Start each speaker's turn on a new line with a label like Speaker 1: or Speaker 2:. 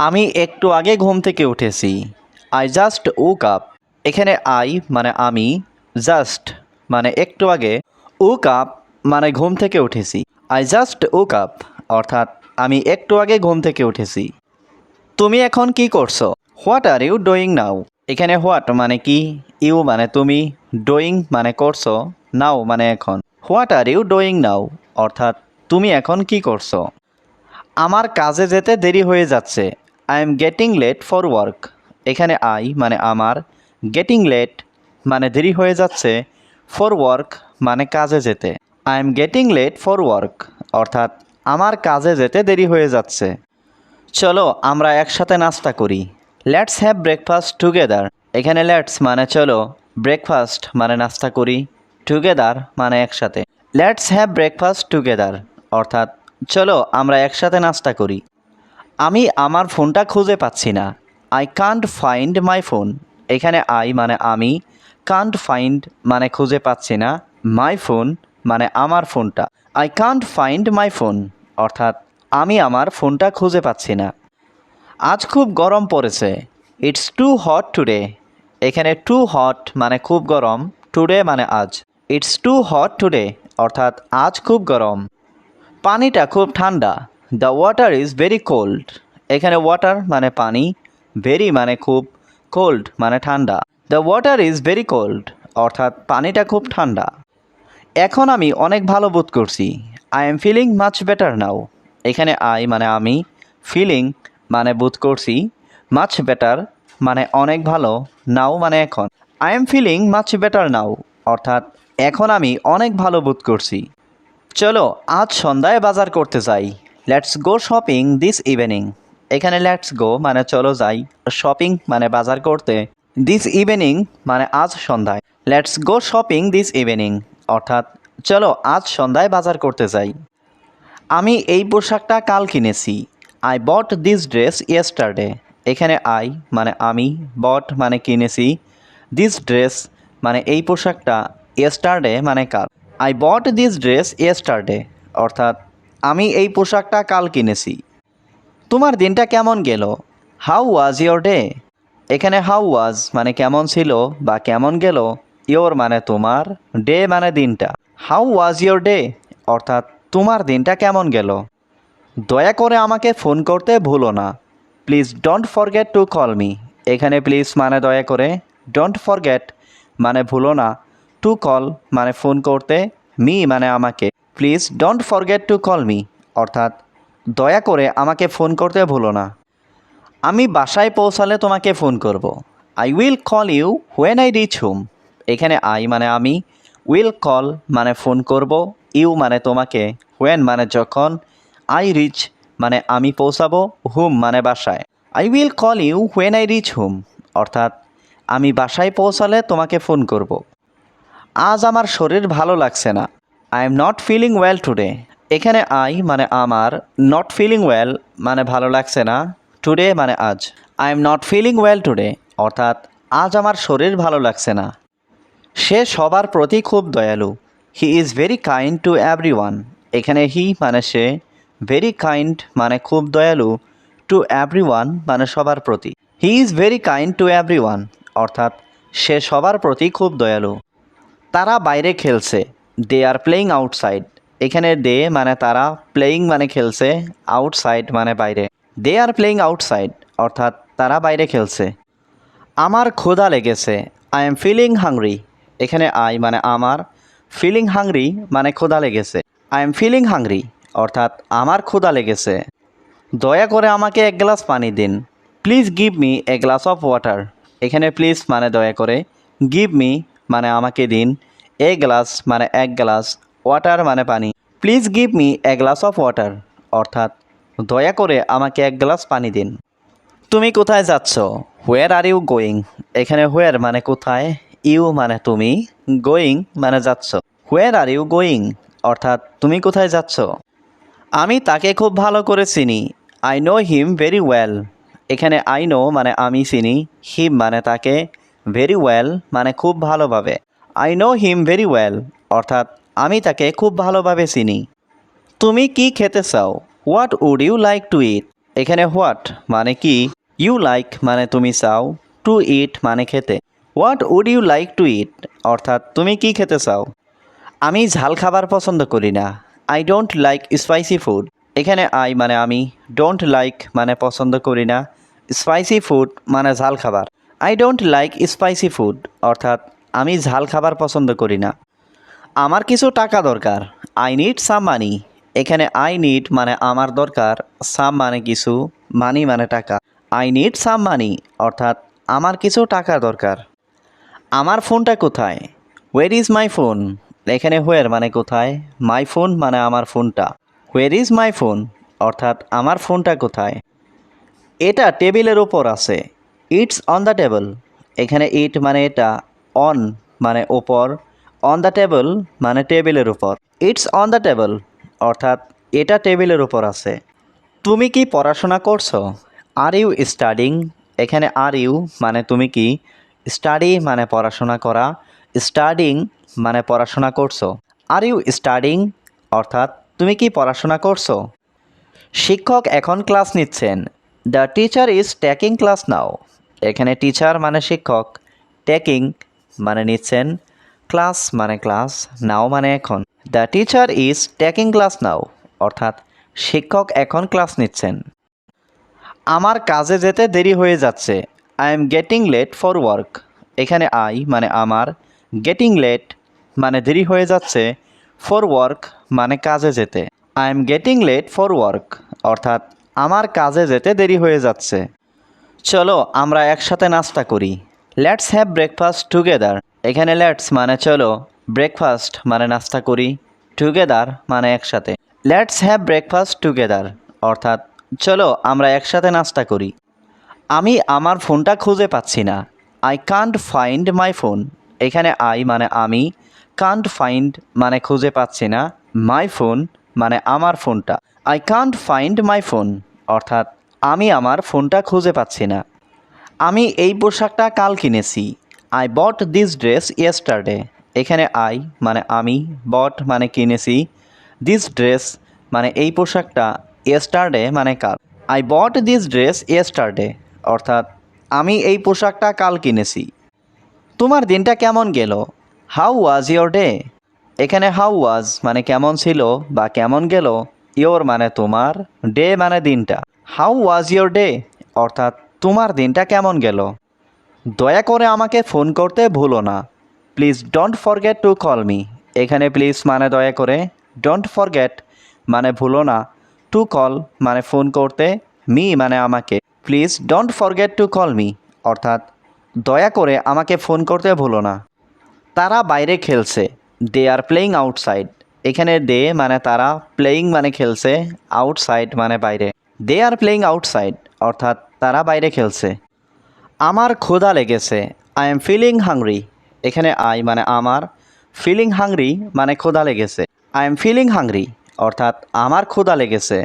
Speaker 1: আমি একটু আগে ঘুম থেকে উঠেছি। আই জাস্ট ওক আপ এখানে আই মানে আমি জাস্ট মানে একটু আগে ওক আপ মানে ঘুম থেকে উঠেছি। আই জাস্ট ওক আপ অর্থাৎ আমি একটু আগে ঘুম থেকে উঠেছি। তুমি এখন কি করছ? What are you doing now এখানে হোয়াট মানে কি? ইউ মানে তুমি ডোয়িং মানে করছ নাও মানে এখন। What are you doing now অর্থাৎ তুমি এখন কি করছ? আমার কাজে যেতে দেরি হয়ে যাচ্ছে। I am getting late for work এখানে আই মানে আমার। গেটিং লেট মানে দেরি হয়ে যাচ্ছে। ফর ওয়ার্ক মানে কাজে যেতে। I am getting late for work অর্থাৎ আমার কাজে যেতে দেরি হয়ে যাচ্ছে। চলো আমরা একসাথে নাস্তা করি। লেটস হ্যাভ ব্রেকফাস্ট টুগেদার এখানে লেটস মানে চলো ব্রেকফাস্ট মানে নাস্তা করি। টুগেদার মানে একসাথে। লেটস হ্যাভ ব্রেকফাস্ট টুগেদার অর্থাৎ চলো আমরা একসাথে নাস্তা করি। আমি আমার ফোনটা খুঁজে পাচ্ছি না। I can't find my phone এখানে আই মানে আমি কান্ট ফাইন্ড মানে খুঁজে পাচ্ছি না। মাই ফোন মানে আমার ফোনটা। I can't find my phone অর্থাৎ আমি আমার ফোনটা খুঁজে পাচ্ছি না। আজ খুব গরম পড়েছে। ইটস টু হট টুডে এখানে টু হট মানে খুব গরম। টুডে মানে আজ। ইটস টু হট টুডে অর্থাৎ আজ খুব গরম। পানিটা খুব ঠান্ডা। The water is very cold এখানে ওয়াটার মানে পানি ভেরি মানে খুব কোল্ড মানে ঠান্ডা। The water is very cold অর্থাৎ পানিটা খুব ঠান্ডা। এখন আমি অনেক ভালো বোধ করছি। I am feeling much better now এখানে আই মানে আমি ফিলিং মানে বোধ করছি মাচ বেটার মানে অনেক ভালো নাও মানে এখন। I am feeling much better now অর্থাৎ এখন আমি অনেক ভালো বোধ করছি। চলো আজ সন্ধ্যায় বাজার করতে যাই। Let's go shopping this evening এখানে লেটস গো মানে চলো যাই। শপিং মানে বাজার করতে। দিস ইভিনিং মানে আজ সন্ধ্যায়। Let's go shopping this evening অর্থাৎ চলো আজ সন্ধ্যায় বাজার করতে যাই। আমি এই পোশাকটা কাল কিনেছি। I bought this dress yesterday এখানে আই মানে আমি বট মানে কিনেছি। দিস ড্রেস মানে এই পোশাকটা ইয়েস্টারডে মানে কাল। I bought this dress yesterday অর্থাৎ আমি এই পোশাকটা কাল কিনেছি। তোমার দিনটা কেমন গেল? হাউ ওয়াজ ইয়োর ডে এখানে হাউ ওয়াজ মানে কেমন ছিল বা কেমন গেল? ইয়োর মানে তোমার ডে মানে দিনটা। হাউ ওয়াজ ইয়োর ডে অর্থাৎ তোমার দিনটা কেমন গেল? দয়া করে আমাকে ফোন করতে ভুলো না। Please don't forget to call me এখানে প্লিজ মানে দয়া করে। ডোন্ট ফরগেট মানে ভুলো না। টু কল মানে ফোন করতে মি মানে আমাকে। Please don't forget to call me. অর্থাৎ, দয়া করে আমাকে ফোন করতে ভুলো না। আমি বাসায় পৌঁছালে তোমাকে ফোন করব। I will call you when I reach home. এখানে আই মানে আমি, উইল কল মানে ফোন করব, ইউ মানে তোমাকে, হোয়েন মানে যখন, আই রিচ মানে আমি পৌঁছাবো, হুম মানে বাসায়। I will call you when I reach home. অর্থাৎ, আমি বাসায় পৌঁছালে তোমাকে ফোন করব। আজ আমার শরীর ভালো লাগছে না। I am not feeling well today এখানে আই মানে আমার নট ফিলিং ওয়েল মানে ভালো লাগছে না টুডে মানে আজ। I am not feeling well today অর্থাৎ আজ আমার শরীর ভালো লাগছে না। সে সবার প্রতি খুব দয়ালু। He is very kind to every one এখানে হি মানে সে ভেরি কাইন্ড মানে খুব দয়ালু টু এভরি ওয়ান মানে সবার প্রতি। He is very kind to every one অর্থাৎ সে সবার প্রতি খুব দয়ালু। তারা বাইরে খেলছে। দে আর প্লেয়িং আউটসাইড এখানে দে মানে তারা প্লেয়িং মানে খেলছে আউটসাইড মানে বাইরে। দে আর প্লেয়িং আউটসাইড অর্থাৎ তারা বাইরে খেলছে। আমার ক্ষুধা লেগেছে আই এম ফিলিং হাংরি এখানে আই মানে আমার ফিলিং হাংরি মানে ক্ষুধা লেগেছে। আই এম ফিলিং হাংরি অর্থাৎ আমার ক্ষুধা লেগেছে। দয়া করে আমাকে এক গ্লাস পানি দিন। Please give me a glass of water এখানে প্লিজ মানে দয়া করে গিভ মি মানে আমাকে দিন। এ গ্লাস মানে এক গ্লাস ওয়াটার মানে পানি। Please give me a glass of water অর্থাৎ দয়া করে আমাকে এক গ্লাস পানি দিন। তুমি কোথায় যাচ্ছ? হোয়ার আর ইউ গোয়িং এখানে হোয়ার মানে কোথায়? ইউ মানে তুমি। গোয়িং মানে যাচ্ছ। হোয়ার আর ইউ গোয়িং অর্থাৎ তুমি কোথায় যাচ্ছ? আমি তাকে খুব ভালো করে চিনি। I know him very well এখানে আই নো মানে আমি চিনি। হিম মানে তাকে ভেরি ওয়েল মানে খুব ভালোভাবে। I know him very well অর্থাৎ, আমি তাকে খুব ভালোভাবে চিনি। তুমি কি খেতে চাও? What would you like to eat এখানে হোয়াট মানে কি? ইউ লাইক মানে তুমি চাও। টু ইট মানে খেতে। What would you like to eat অর্থাৎ, তুমি কি খেতে চাও? আমি ঝাল খাবার পছন্দ করি না। I don't like spicy food এখানে আই মানে আমি। ডোন্ট লাইক মানে পছন্দ করি না। স্পাইসি ফুড মানে ঝাল খাবার। I don't like spicy food অর্থাৎ আমি ঝাল খাবার পছন্দ করি না। আমার কিছু টাকা দরকার। আই নিড সাম মানি এখানে আই নিড মানে আমার দরকার। সাম মানে কিছু। মানি মানে টাকা। আই নিড সাম মানি অর্থাৎ আমার কিছু টাকা দরকার। আমার ফোনটা কোথায়? হোয়ার ইজ মাই ফোন এখানে হোয়ার মানে কোথায়? মাই ফোন মানে আমার ফোনটা। হোয়ার ইজ মাই ফোন অর্থাৎ আমার ফোনটা কোথায়? এটা টেবিলের ওপর আছে। ইটস অন দ্য টেবল এখানে ইট মানে এটা। অন মানে ওপর অন দ্য টেবল মানে টেবিলের উপর। ইটস অন দ্য টেবল অর্থাৎ এটা টেবিলের উপর আছে। তুমি কি পড়াশোনা করছ? আর ইউ স্টাডিং এখানে আর ইউ মানে তুমি কি? স্টাডি মানে পড়াশোনা করা। স্টাডিং মানে পড়াশোনা করছ। আর ইউ স্টাডিং অর্থাৎ তুমি কি পড়াশোনা করছ? শিক্ষক এখন ক্লাস নিচ্ছেন। The teacher is taking class now এখানে টিচার মানে শিক্ষক। টেকিং মানে নিচ্ছেন, ক্লাস মানে ক্লাস, নাও মানে এখন। The teacher is taking class now অর্থাৎ, শিক্ষক এখন ক্লাস নিচ্ছেন। আমার কাজে যেতে দেরি হয়ে যাচ্ছে I am getting late for work এখানে আই মানে আমার। গেটিং লেট মানে দেরি হয়ে যাচ্ছে ফর ওয়ার্ক মানে কাজে যেতে। I am getting late for work অর্থাৎ, আমার কাজে যেতে দেরি হয়ে যাচ্ছে। চলো, আমরা একসাথে নাস্তা করি। লেটস হ্যাভ ব্রেকফাস্ট টুগেদার এখানে লেটস মানে চলো ব্রেকফাস্ট মানে নাস্তা করি টুগেদার মানে একসাথে। লেটস হ্যাভ ব্রেকফাস্ট টুগেদার অর্থাৎ চলো আমরা একসাথে নাস্তা করি। আমি আমার ফোনটা খুঁজে পাচ্ছি না। I can't find my phone এখানে আই মানে আমি কান্ট ফাইন্ড মানে খুঁজে পাচ্ছি না। মাই ফোন মানে আমার ফোনটা। I can't find my phone অর্থাৎ আমি আমার ফোনটা খুঁজে পাচ্ছি না। আমি এই পোশাকটা কাল কিনেছি। I bought this dress yesterday এখানে আই মানে আমি বট মানে কিনেছি। দিস ড্রেস মানে এই পোশাকটা ইয়েস্টারডে মানে কাল। I bought this dress yesterday অর্থাৎ, আমি এই পোশাকটা কাল কিনেছি। তোমার দিনটা কেমন গেল? হাউ ওয়াজ ইয়োর ডে এখানে হাউ ওয়াজ মানে কেমন ছিল বা কেমন গেল? ইয়োর মানে তোমার ডে মানে দিনটা। হাউ ওয়াজ ইয়োর ডে অর্থাৎ তোমার দিনটা কেমন গেল? দয়া করে আমাকে ফোন করতে ভুলো না। Please don't forget to call me এখানে প্লিজ মানে দয়া করে ডোন্ট ফরগেট মানে ভুলো না। টু কল মানে ফোন করতে মি মানে আমাকে। Please don't forget to call me অর্থাৎ, দয়া করে আমাকে ফোন করতে ভুলো না। তারা বাইরে খেলছে। দে আর প্লেয়িং আউটসাইড এখানে দে মানে তারা প্লেয়িং মানে খেলছে আউটসাইড মানে বাইরে। দে আর প্লেয়িং আউটসাইড অর্থাৎ তারা বাইরে খেলছে। আমার ক্ষুধা লেগেছে। আই এম ফিলিং হাংরি এখানে আই মানে আমার। ফিলিং হাংরি মানে ক্ষুধা লেগেছে। আই এম ফিলিং হাংরি অর্থাৎ আমার ক্ষুধা লেগেছে।